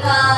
그러니까